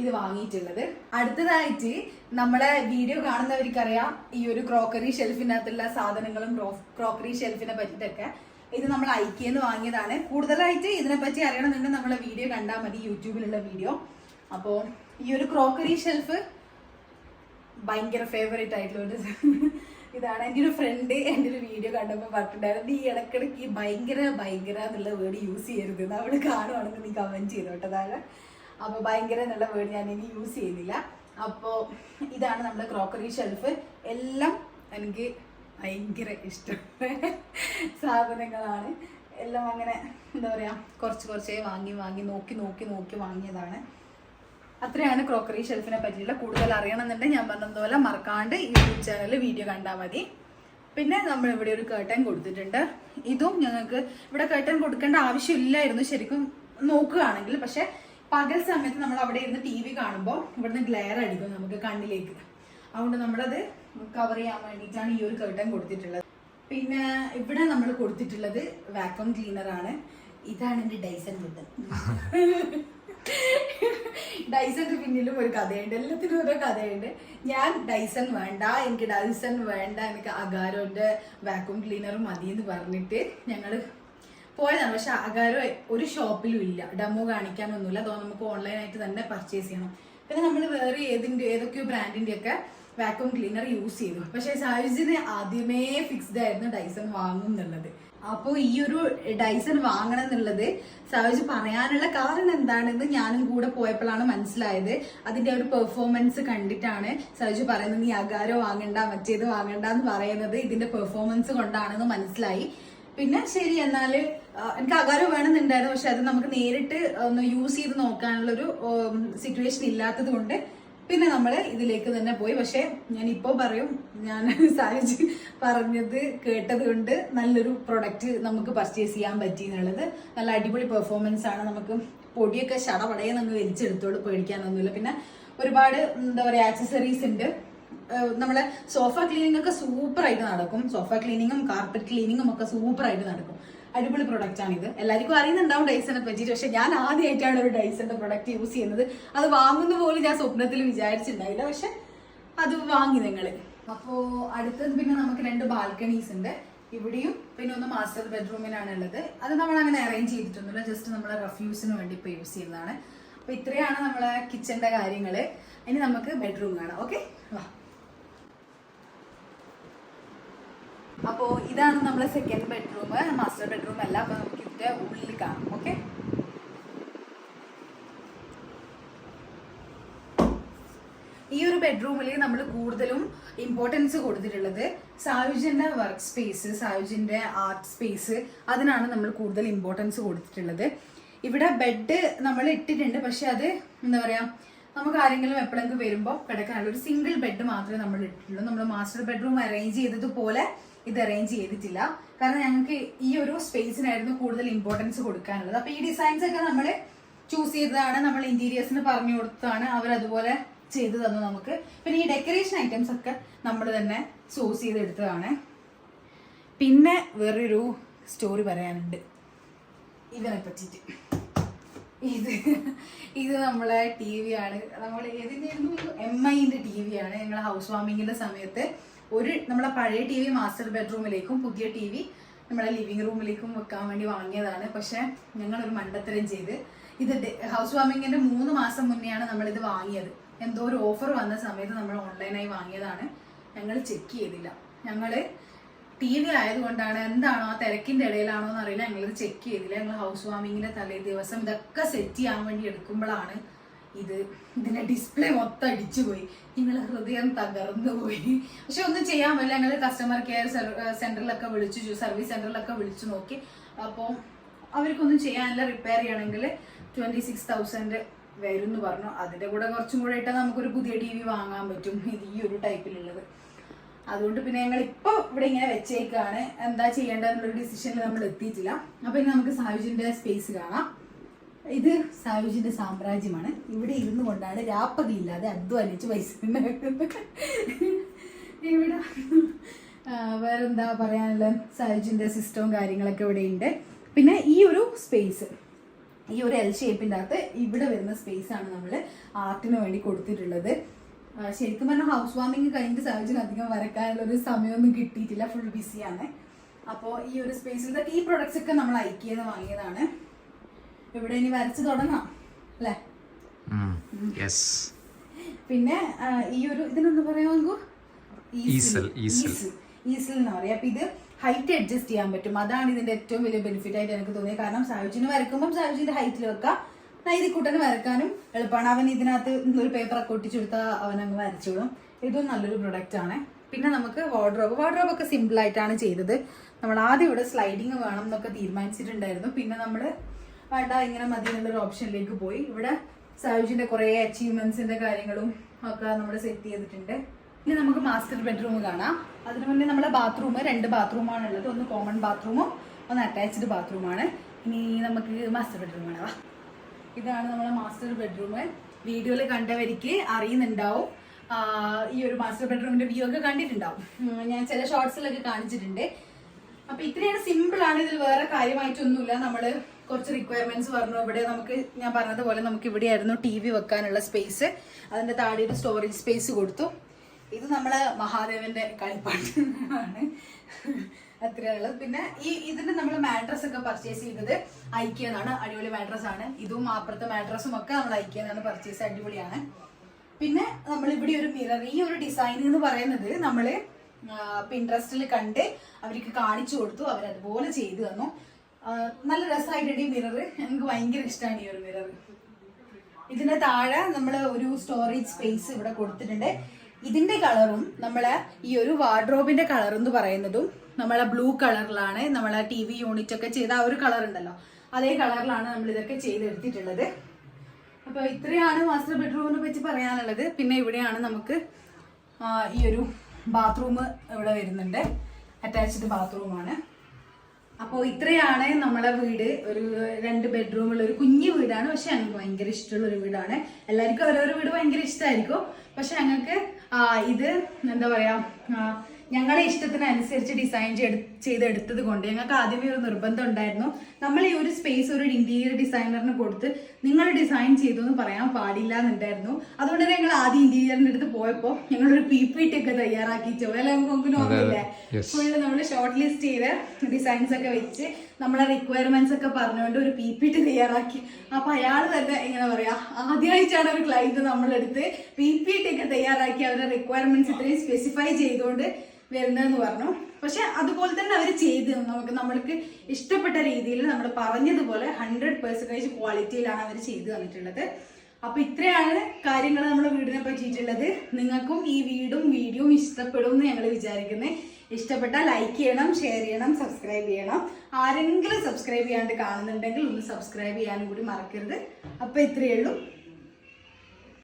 ഇത് വാങ്ങിയിട്ടുള്ളത്. അടുത്തതായിട്ട് നമ്മളെ വീഡിയോ കാണുന്നവർക്കറിയാം ഈ ഒരു ക്രോക്കറി ഷെൽഫിനകത്തുള്ള സാധനങ്ങളും ക്രോക്കറി ഷെൽഫിനെ പറ്റിയിട്ടൊക്കെ. ഇത് നമ്മൾ ഐക്യെന്ന് വാങ്ങിയതാണ്. കൂടുതലായിട്ട് ഇതിനെപ്പറ്റി അറിയണമെന്നുണ്ടെങ്കിൽ നമ്മളെ വീഡിയോ കണ്ടാൽ മതി യൂട്യൂബിലുള്ള വീഡിയോ. അപ്പോൾ ഈ ഒരു ക്രോക്കറി ഷെൽഫ് ഭയങ്കര ഫേവറേറ്റ് ആയിട്ടുള്ള ഒരു ഇതാണ്. എന്റെ ഒരു ഫ്രണ്ട് എന്റെ ഒരു വീഡിയോ കണ്ടപ്പോൾ പറഞ്ഞിട്ടുണ്ടായിരുന്നു നീ ഇടക്കിടയ്ക്ക് ഈ ഭയങ്കര ഭയങ്കര എന്നുള്ള വേർഡ് യൂസ് ചെയ്യരുത്. എന്ന് അവിടെ കാണുവാണെങ്കിൽ നീ കമന്റ് കേട്ടോ താഴെ. അപ്പോൾ ഭയങ്കര എന്നുള്ള വേർഡ് ഞാൻ ഇനി യൂസ് ചെയ്യുന്നില്ല. അപ്പോൾ ഇതാണ് നമ്മുടെ ക്രോക്കറി ഷെൽഫ്. എല്ലാം എനിക്ക് ഭയങ്കര ഇഷ്ടമായ സാധനങ്ങളാണ്. എല്ലാം അങ്ങനെ എന്താ പറയുക കുറച്ച് കുറച്ചേ വാങ്ങി വാങ്ങി നോക്കി നോക്കി നോക്കി വാങ്ങിയതാണ്. അത്രയാണ് ക്രോക്കറി ഷെൽഫിനെ പറ്റിയുള്ള കൂടുതൽ അറിയണമെന്നുണ്ടെങ്കിൽ ഞാൻ പറഞ്ഞതുപോലെ മറക്കാണ്ട് യൂട്യൂബ് ചാനലിൽ വീഡിയോ കണ്ടാൽ മതി. പിന്നെ നമ്മൾ ഇവിടെ ഒരു കേട്ടൻ കൊടുത്തിട്ടുണ്ട്. ഇതും ഞങ്ങൾക്ക് ഇവിടെ കേട്ടൻ കൊടുക്കേണ്ട ആവശ്യമില്ലായിരുന്നു ശരിക്കും നോക്കുകയാണെങ്കിൽ. പക്ഷേ പകൽ സമയത്ത് നമ്മൾ അവിടെ ഇരുന്ന് ടി വി കാണുമ്പോൾ ഇവിടുന്ന് ഗ്ലെയർ അടിക്കും നമുക്ക് കണ്ണിലേക്ക്. അതുകൊണ്ട് നമ്മളത് കവർ ചെയ്യാൻ വേണ്ടിയിട്ടാണ് ഈ ഒരു കർട്ടൻ കൊടുത്തിട്ടുള്ളത്. പിന്നെ ഇവിടെ നമ്മൾ കൊടുത്തിട്ടുള്ളത് വാക്വം ക്ലീനർ ആണ്. ഇതാണ് എന്റെ ഡൈസൺ ബുദ്ധൻ ഡൈസന്റെ പിന്നിലും ഒരു കഥയുണ്ട്. എല്ലാത്തിനും ഓരോ കഥയുണ്ട്. ഞാൻ ഡൈസൺ വേണ്ട എനിക്ക് ഡൈസൺ വേണ്ട എനിക്ക് അഗാരോന്റെ വാക്വം ക്ലീനർ മതി എന്ന് പറഞ്ഞിട്ട് ഞങ്ങൾ പോയതാണ്. പക്ഷെ അഗാരോ ഒരു ഷോപ്പിലും ഇല്ല. ഡെമോ കാണിക്കാനൊന്നുമില്ല അതോ നമുക്ക് ഓൺലൈനായിട്ട് തന്നെ പർച്ചേസ് ചെയ്യണം. പിന്നെ നമ്മൾ വേറെ ഏതിന്റെ ഏതൊക്കെയോ ബ്രാൻഡിന്റെ വാക്വം ക്ലീനർ യൂസ് ചെയ്തു. പക്ഷെ സായുജിന് ആദ്യമേ ഫിക്സ്ഡ് ആയിരുന്നു ഡൈസൺ വാങ്ങും എന്നുള്ളത്. അപ്പോൾ ഈ ഒരു ഡൈസൺ വാങ്ങണം എന്നുള്ളത് സായുജ് പറയാനുള്ള കാരണം എന്താണെന്ന് ഞാനും കൂടെ പോയപ്പോഴാണ് മനസ്സിലായത്. അതിന്റെ ഒരു പെർഫോമൻസ് കണ്ടിട്ടാണ് സായുജ് പറയുന്നത് നീ അകാരോ വാങ്ങണ്ട മറ്റേത് വാങ്ങണ്ട എന്ന് പറയുന്നത് ഇതിന്റെ പെർഫോമൻസ് കൊണ്ടാണെന്ന് മനസ്സിലായി. പിന്നെ ശരി എന്നാൽ എനിക്ക് അകാരം വേണമെന്നുണ്ടായിരുന്നു. പക്ഷെ അത് നമുക്ക് നേരിട്ട് ഒന്ന് യൂസ് ചെയ്ത് നോക്കാനുള്ള ഒരു സിറ്റുവേഷൻ ഇല്ലാത്തത് കൊണ്ട് പിന്നെ നമ്മൾ ഇതിലേക്ക് തന്നെ പോയി. പക്ഷേ ഇപ്പോൾ പറയും ഞാൻ സാരിജ് പറഞ്ഞത് കേട്ടത് കൊണ്ട് നല്ലൊരു പ്രൊഡക്റ്റ് നമുക്ക് പർച്ചേസ് ചെയ്യാൻ പറ്റി എന്നുള്ളത് നല്ല അടിപൊളി പെർഫോമൻസ് ആണ്. നമുക്ക് പൊടിയൊക്കെ ശടപടയെ നമുക്ക് വലിച്ചെടുത്തോട് പേടിക്കാനൊന്നുമില്ല. പിന്നെ ഒരുപാട് എന്താ പറയുക ആക്സസറീസ് ഉണ്ട്. നമ്മളെ സോഫ ക്ലീനിങ് ഒക്കെ സൂപ്പറായിട്ട് നടക്കും. സോഫ ക്ലീനിങ്ങും കാർപ്പറ്റ് ക്ലീനിങ്ങും ഒക്കെ സൂപ്പറായിട്ട് നടക്കും. അടിപൊളി പ്രൊഡക്റ്റ് ആണ് ഇത് എല്ലാവർക്കും അറിയുന്നുണ്ടാവും ഡൈസനെ പറ്റിയിട്ട് പക്ഷെ ഞാൻ ആദ്യമായിട്ടാണ് ഒരു ഡൈസന്റെ പ്രൊഡക്റ്റ് യൂസ് ചെയ്യുന്നത്. അത് വാങ്ങുന്ന പോലും ഞാൻ സ്വപ്നത്തിൽ വിചാരിച്ചിട്ടുണ്ടായില്ല. പക്ഷെ അത് വാങ്ങി നിങ്ങൾ. അപ്പോ അടുത്തത് പിന്നെ നമുക്ക് രണ്ട് ബാൽക്കണീസ് ഉണ്ട്. ഇവിടെയും പിന്നെ ഒന്ന് മാസ്റ്റർ ബെഡ്റൂമിനാണ് ഉള്ളത് അത് നമ്മൾ അങ്ങനെ അറേഞ്ച് ചെയ്തിട്ടൊന്നുമില്ല. ജസ്റ്റ് നമ്മളെ റഫ്യൂസിന് വേണ്ടി ഇപ്പൊ യൂസ് ചെയ്യുന്നതാണ്. അപ്പൊ ഇത്രയാണ് നമ്മളെ കിച്ചന്റെ കാര്യങ്ങൾ. ഇനി നമുക്ക് ബെഡ്റൂം കാണാം. ഓക്കെ വാ. അപ്പോ ഇതാണ് നമ്മുടെ സെക്കൻഡ് ബെഡ്റൂം മാസ്റ്റർ ബെഡ്റൂം എല്ലാം അപ്പോൾ നമുക്ക് ഇതിന്റെ ഉള്ളിൽ കാണാം ഓക്കെ ഈ ഒരു ബെഡ്റൂമിൽ നമ്മൾ കൂടുതലും ഇമ്പോർട്ടൻസ് കൊടുത്തിട്ടുള്ളത് സായുജിന്റെ വർക്ക് സ്പേസ് സായുജിന്റെ ആർട്ട് സ്പേസ് അതിനാണ് നമ്മൾ കൂടുതൽ ഇമ്പോർട്ടൻസ് കൊടുത്തിട്ടുള്ളത്. ഇവിടെ ബെഡ് നമ്മൾ ഇട്ടിട്ടുണ്ട് പക്ഷെ അത് എന്താ പറയുക നമുക്ക് ആരെങ്കിലും എപ്പോഴെങ്കിലും വരുമ്പോൾ കിടക്കാനുള്ള ഒരു സിംഗിൾ ബെഡ് മാത്രമേ നമ്മൾ ഇട്ടിട്ടുള്ളൂ. നമ്മൾ മാസ്റ്റർ ബെഡ്റൂം അറേഞ്ച് ചെയ്തതുപോലെ ഇത് അറേഞ്ച് ചെയ്തിട്ടില്ല. കാരണം ഞങ്ങൾക്ക് ഈ ഒരു സ്പേസിനായിരുന്നു കൂടുതൽ ഇമ്പോർട്ടൻസ് കൊടുക്കാനുള്ളത്. അപ്പൊ ഈ ഡിസൈൻസ് ഒക്കെ നമ്മൾ ചൂസ് ചെയ്തതാണ് നമ്മൾ ഇന്റീരിയേഴ്സിന് പറഞ്ഞു കൊടുത്തതാണ് അവർ അതുപോലെ ചെയ്തു തന്നു നമുക്ക്. പിന്നെ ഈ ഡെക്കറേഷൻ ഐറ്റംസ് ഒക്കെ നമ്മൾ തന്നെ സോഴ്സ് ചെയ്തെടുത്തതാണ്. പിന്നെ വേറൊരു സ്റ്റോറി പറയാനുണ്ട്. ഇവനെ പറ്റിയിട്ട്. ഇത് ഇത് നമ്മളെ ടി വി ആണ്. നമ്മൾ ഏതിനായിരുന്നു എം ഐന്റെ ടി വി ആണ്. ഞങ്ങൾ ഹൗസ് വാമിങ്ങിന്റെ സമയത്ത് ഒരു നമ്മളെ പഴയ ടി വി മാസ്റ്റർ ബെഡ്റൂമിലേക്കും പുതിയ ടി വി നമ്മളെ ലിവിംഗ് റൂമിലേക്കും വെക്കാൻ വേണ്ടി വാങ്ങിയതാണ്. പക്ഷെ ഞങ്ങൾ ഒരു മണ്ടത്തരം ചെയ്ത് ഇത് ഹൗസ് വാമിങ്ങിന്റെ മൂന്ന് മാസം മുന്നെയാണ് നമ്മൾ ഇത് വാങ്ങിയത്. എന്തോ ഒരു ഓഫർ വന്ന സമയത്ത് നമ്മൾ ഓൺലൈനായി വാങ്ങിയതാണ്. ഞങ്ങൾ ചെക്ക് ചെയ്തില്ല. ഞങ്ങൾ ടി വി ആയതുകൊണ്ടാണ് എന്താണോ ആ തിരക്കിന്റെ ഇടയിലാണോ എന്ന് അറിയില്ല. ഞങ്ങളിത് ചെക്ക് ചെയ്തില്ല. ഞങ്ങൾ ഹൗസ് വാമിങ്ങിന്റെ തലേ ദിവസം ഇതൊക്കെ സെറ്റ് ചെയ്യാൻ വേണ്ടി എടുക്കുമ്പോഴാണ് ഇത് ഇതിന്റെ ഡിസ്പ്ലേ മൊത്തം അടിച്ചു പോയി. നിങ്ങളെ ഹൃദയം തകർന്നു പോയി. പക്ഷെ ഒന്നും ചെയ്യാൻ പറ്റില്ല. ഞങ്ങൾ കസ്റ്റമർ കെയർ സെന്ററിലൊക്കെ വിളിച്ചു സർവീസ് സെന്ററിലൊക്കെ വിളിച്ചു നോക്കി. അപ്പോൾ അവർക്കൊന്നും ചെയ്യാനില്ല. റിപ്പയർ ചെയ്യണമെങ്കിൽ ട്വന്റി സിക്സ് തൗസൻഡ് വരും എന്ന് പറഞ്ഞു. അതിന്റെ കൂടെ കുറച്ചും കൂടെ ഇട്ടാൽ നമുക്കൊരു പുതിയ ടി വി വാങ്ങാൻ പറ്റും. ഇത് ഈ ഒരു ടൈപ്പിലുള്ളത്. അതുകൊണ്ട് പിന്നെ ഞങ്ങൾ ഇപ്പൊ ഇവിടെ ഇങ്ങനെ വെച്ചേക്കാണ്. എന്താ ചെയ്യേണ്ടതെന്നുള്ള ഡിസിഷനിൽ നമ്മൾ എത്തിയിട്ടില്ല അപ്പൊ ഇനി നമുക്ക് സായുജിന്റെ സ്പേസ് കാണാം. ഇത് സായുജിന്റെ സാമ്രാജ്യമാണ്. ഇവിടെ ഇരുന്നു കൊണ്ടാണ് രാപ്പകലില്ലാതെ അധ്വാനിച്ച് പൈസ ഇവിടെ വേറെന്താ പറയാനുള്ള സായുജിന്റെ സിസ്റ്റവും കാര്യങ്ങളൊക്കെ ഇവിടെ ഉണ്ട്. പിന്നെ ഈ ഒരു സ്പേസ് ഈ ഒരു എൽ ഷേപ്പിന്റെ അകത്ത് ഇവിടെ വരുന്ന സ്പേസ് ആണ് നമ്മൾ ആർട്ടിന് വേണ്ടി കൊടുത്തിട്ടുള്ളത്. ശരിക്കും പറഞ്ഞാൽ ഹൗസ് വാമിങ് കഴിഞ്ഞിട്ട് സാഹചര്യം അധികം വരക്കാനുള്ള ഒരു സമയമൊന്നും കിട്ടിയിട്ടില്ല. ഫുൾ ബിസിയാണ് അപ്പോൾ ഈ ഒരു സ്പേസിൽ ഈ പ്രൊഡക്ട്സ് ഒക്കെ നമ്മൾ ഐക്കിയെന്ന് വാങ്ങിയതാണ്. ഇവിടെ ഇനി വരച്ചു തുടങ്ങാം അല്ലേ? പിന്നെ ഈ ഒരു ഇതിനൊന്ന് പറയാമോ ഈസൽ, ഈസൽ. ഈസിൽ. എന്ന് പറയാം. അപ്പൊ ഇത് ഹൈറ്റ് അഡ്ജസ്റ്റ് ചെയ്യാൻ പറ്റും. അതാണ് ഇതിന്റെ ഏറ്റവും വലിയ ബെനിഫിറ്റ് ആയിട്ട് എനിക്ക് തോന്നിയത്. കാരണം സായുജിന് വരക്കുമ്പോൾ സായുജിന്റെ ഹൈറ്റിൽ വെക്കാം. നൈതിക്കുട്ടന് വരക്കാനും എളുപ്പമാണ്. അവൻ ഇതിനകത്ത് ഒരു പേപ്പർ ഒക്കെ കൊടുത്താൽ അവൻ അങ്ങ് വരച്ചോളും. ഇതും നല്ലൊരു പ്രൊഡക്റ്റ് ആണ്. പിന്നെ നമുക്ക് വാർഡ്രോബ് വാർഡ്രോബ് ഒക്കെ സിമ്പിൾ ആയിട്ടാണ് ചെയ്തത്. നമ്മൾ ആദ്യം ഇവിടെ സ്ലൈഡിങ് വേണം എന്നൊക്കെ തീരുമാനിച്ചിട്ടുണ്ടായിരുന്നു. പിന്നെ നമ്മൾ വേണ്ട ഇങ്ങനെ മതി എന്നുള്ളൊരു ഓപ്ഷനിലേക്ക് പോയി. ഇവിടെ സായുജിന്റെ കുറെ അച്ചീവ്മെന്റ്സിന്റെ കാര്യങ്ങളും ഒക്കെ നമ്മൾ സെറ്റ് ചെയ്തിട്ടുണ്ട്. ഇനി നമുക്ക് മാസ്റ്റർ ബെഡ്റൂം കാണാം. അതിനു മുന്നേ നമ്മുടെ ബാത്റൂം രണ്ട് ബാത്റൂമാണ് ഉള്ളത് ഒന്ന് കോമൺ ബാത്റൂമും ഒന്ന് അറ്റാച്ച്ഡ് ബാത്റൂമാണ് ഇനി നമുക്ക് മാസ്റ്റർ ബെഡ്റൂം കാണാം. ഇതാണ് നമ്മുടെ മാസ്റ്റർ ബെഡ്റൂം വീഡിയോയിൽ കണ്ടവർക്ക് അറിയുന്നുണ്ടാവും. ഈ ഒരു മാസ്റ്റർ ബെഡ്റൂമിന്റെ വ്യൂ ഒക്കെ കണ്ടിട്ടുണ്ടാവും. ഞാൻ ചില ഷോർട്സിലൊക്കെ കാണിച്ചിട്ടുണ്ട്. അപ്പൊ ഇത്രയാണ് സിമ്പിൾ ആണ്. ഇതിൽ വേറെ കാര്യമായിട്ടൊന്നുമില്ല. നമ്മൾ കുറച്ച് റിക്വയർമെന്റ്സ് പറഞ്ഞു. ഇവിടെ നമുക്ക് ഞാൻ പറഞ്ഞതുപോലെ നമുക്ക് ഇവിടെയായിരുന്നു ടി വി വെക്കാനുള്ള സ്പേസ് അതിന്റെ താഴെ ഒരു സ്റ്റോറേജ് സ്പേസ് കൊടുത്തു. ഇത് നമ്മളെ മഹാദേവന്റെ കളിപ്പാട്ട് ആണ് അത്രയുള്ളത് പിന്നെ ഈ ഇതിന്റെ നമ്മൾ മാട്രസ് ഒക്കെ പർച്ചേസ് ചെയ്തത് ഐക്യന്നാണ് അടിപൊളി മാട്രസ് ആണ്. ഇതും അപ്പുറത്തെ മാട്രസും ഒക്കെ നമ്മൾ ഐക്യന്നാണ് പർച്ചേസ് അടിപൊളിയാണ്. പിന്നെ നമ്മൾ ഇവിടെ ഒരു മിറർ ഈ ഒരു ഡിസൈൻ എന്ന് പറയുന്നത് നമ്മൾ പിൻട്രസ്റ്റിൽ കണ്ട് അവർക്ക് കാണിച്ചു കൊടുത്തു. അവരതുപോലെ ചെയ്തു തന്നു. നല്ല രസമായിട്ടുണ്ട് ഈ മിറർ എനിക്ക് ഭയങ്കര ഇഷ്ടമാണ് ഈ ഒരു മിറർ ഇതിന്റെ താഴെ നമ്മൾ ഒരു സ്റ്റോറേജ് സ്പേസ് ഇവിടെ കൊടുത്തിട്ടുണ്ട്. ഇതിന്റെ കളറും നമ്മളെ ഈ ഒരു വാർഡ്രോബിന്റെ കളർ എന്ന് പറയുന്നതും നമ്മളെ ബ്ലൂ കളറിലാണ് നമ്മളെ ടി വി യൂണിറ്റ് ഒക്കെ ചെയ്ത ആ ഒരു കളർ ഉണ്ടല്ലോ. അതേ കളറിലാണ് നമ്മൾ ഇതൊക്കെ ചെയ്തെടുത്തിട്ടുള്ളത്. അപ്പൊ ഇത്രയാണ് മാസ്റ്റർ ബെഡ്റൂമിനെ പറ്റി പറയാനുള്ളത്. പിന്നെ ഇവിടെയാണ് നമുക്ക് ഈ ഒരു ബാത്റൂം ഇവിടെ വരുന്നുണ്ട്. അറ്റാച്ച്ഡ് ബാത്റൂമാണ് അപ്പോൾ ഇത്രയാണ് നമ്മളെ വീട്. ഒരു രണ്ട് ബെഡ്റൂം ഉള്ള ഒരു കുഞ്ഞു വീടാണ്. പക്ഷെ ഞങ്ങൾക്ക് ഭയങ്കര ഇഷ്ടമുള്ള ഒരു വീടാണ്. എല്ലാവർക്കും ഓരോരോ വീട് ഭയങ്കര ഇഷ്ടമായിരിക്കും പക്ഷെ ഞങ്ങൾക്ക് ഇത് എന്താ പറയുക ഞങ്ങളുടെ ഇഷ്ടത്തിനനുസരിച്ച് ഡിസൈൻ ചെയ്തെടുത്തത് കൊണ്ട് ഞങ്ങൾക്ക് ആദ്യമേ ഒരു നിർബന്ധം ഉണ്ടായിരുന്നു. നമ്മൾ ഈ ഒരു സ്പേസ് ഒരു ഇന്റീരിയർ ഡിസൈനറിന് കൊടുത്ത് നിങ്ങൾ ഡിസൈൻ ചെയ്തു എന്ന് പറയാൻ പാടില്ല എന്നുണ്ടായിരുന്നു. അതുകൊണ്ട് തന്നെ ഞങ്ങൾ ആദ്യം ഇന്റീരിയറിന്റെ അടുത്ത് പോയപ്പോൾ ഒരു പി പി ടി ഒക്കെ തയ്യാറാക്കിയിട്ടോ അല്ലെ നമുക്ക് നോക്കില്ലേ. ഫുള്ള് നമ്മൾ ഷോർട്ട് ലിസ്റ്റ് ചെയ്ത് ഡിസൈൻസ് ഒക്കെ വെച്ച് നമ്മളെ റിക്വയർമെന്റ്സ് ഒക്കെ പറഞ്ഞുകൊണ്ട് ഒരു പി പി ടി തയ്യാറാക്കി. അപ്പൊ അയാൾ തന്നെ എങ്ങനെ പറയാ ആദ്യമായിട്ടാണ് ഒരു ക്ലൈന്റ് നമ്മളെടുത്ത് പി പി ടി ഒക്കെ തയ്യാറാക്കി അവരുടെ റിക്വയർമെന്റ്സ് ഇത്രയും സ്പെസിഫൈ ചെയ്തുകൊണ്ട് വരുന്നതെന്ന് പറഞ്ഞു. പക്ഷെ അതുപോലെ തന്നെ അവർ ചെയ്ത് നമുക്ക് നമ്മൾക്ക് ഇഷ്ടപ്പെട്ട രീതിയിൽ നമ്മൾ പറഞ്ഞതുപോലെ ഹൺഡ്രഡ് പെർസെന്റേജ് ക്വാളിറ്റിയിലാണ് അവർ ചെയ്തു തന്നിട്ടുള്ളത്. അപ്പോൾ ഇത്രയാണ് കാര്യങ്ങൾ നമ്മുടെ വീടിനെ പറ്റിയിട്ടുള്ളത്. നിങ്ങൾക്കും ഈ വീടും വീഡിയോയും ഇഷ്ടപ്പെടും എന്ന് ഞങ്ങൾ വിചാരിക്കുന്നത് ഇഷ്ടപ്പെട്ടാൽ ലൈക്ക് ചെയ്യണം ഷെയർ ചെയ്യണം സബ്സ്ക്രൈബ് ചെയ്യണം. ആരെങ്കിലും സബ്സ്ക്രൈബ് ചെയ്യാണ്ട് കാണുന്നുണ്ടെങ്കിൽ ഒന്ന് സബ്സ്ക്രൈബ് ചെയ്യാനും കൂടി മറക്കരുത്. അപ്പോൾ ഇത്രയേ ഉള്ളൂ.